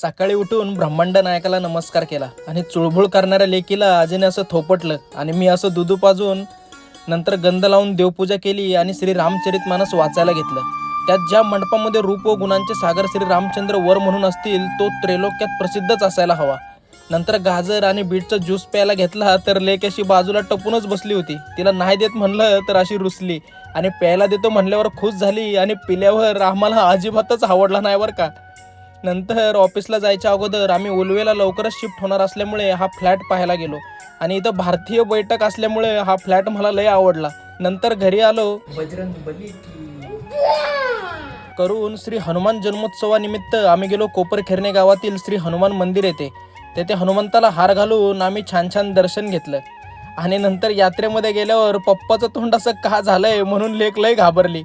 सकाळी उठून ब्रह्मांड नायकाला नमस्कार केला आणि चुळबुळ करणाऱ्या लेकीला आजीने असं थोपटलं आणि मी असं दुधू पाजून नंतर गंध लावून देवपूजा केली आणि श्री रामचरित मानस वाचायला घेतलं. त्यात ज्या मंडपामध्ये रूप व गुणांचे सागर श्री रामचंद्र वर म्हणून असतील तो त्रैलोक्यात प्रसिद्धच असायला हवा. नंतर गाजर आणि बीटचा ज्यूस प्यायला घेतला तर लेक अशी बाजूला टपूनच बसली होती. तिला नाही देत म्हणलं तर अशी रुसली आणि प्यायला देतो म्हणल्यावर खुश झाली आणि पिल्यावर आम्हाला अजिबातच आवडला नाही बरं का. नंतर ऑफिसला जायच्या अगोदर आम्ही उलवेला लवकरच शिफ्ट होणार असल्यामुळे हा फ्लॅट पाहायला गेलो. आणि इथं भारतीय बैठक असल्यामुळे हा फ्लॅट मला लय आवडला. नंतर घरी आलो. बजरंग करून श्री हनुमान जन्मोत्सवानिमित्त आम्ही गेलो कोपरखेरणे गावातील श्री हनुमान मंदिर येथे. तेथे हनुमंताला हार घालून आम्ही छान छान दर्शन घेतलं. आणि नंतर यात्रेमध्ये गेल्यावर पप्पाचं तोंड असं का झालंय म्हणून लेक लय घाबरली.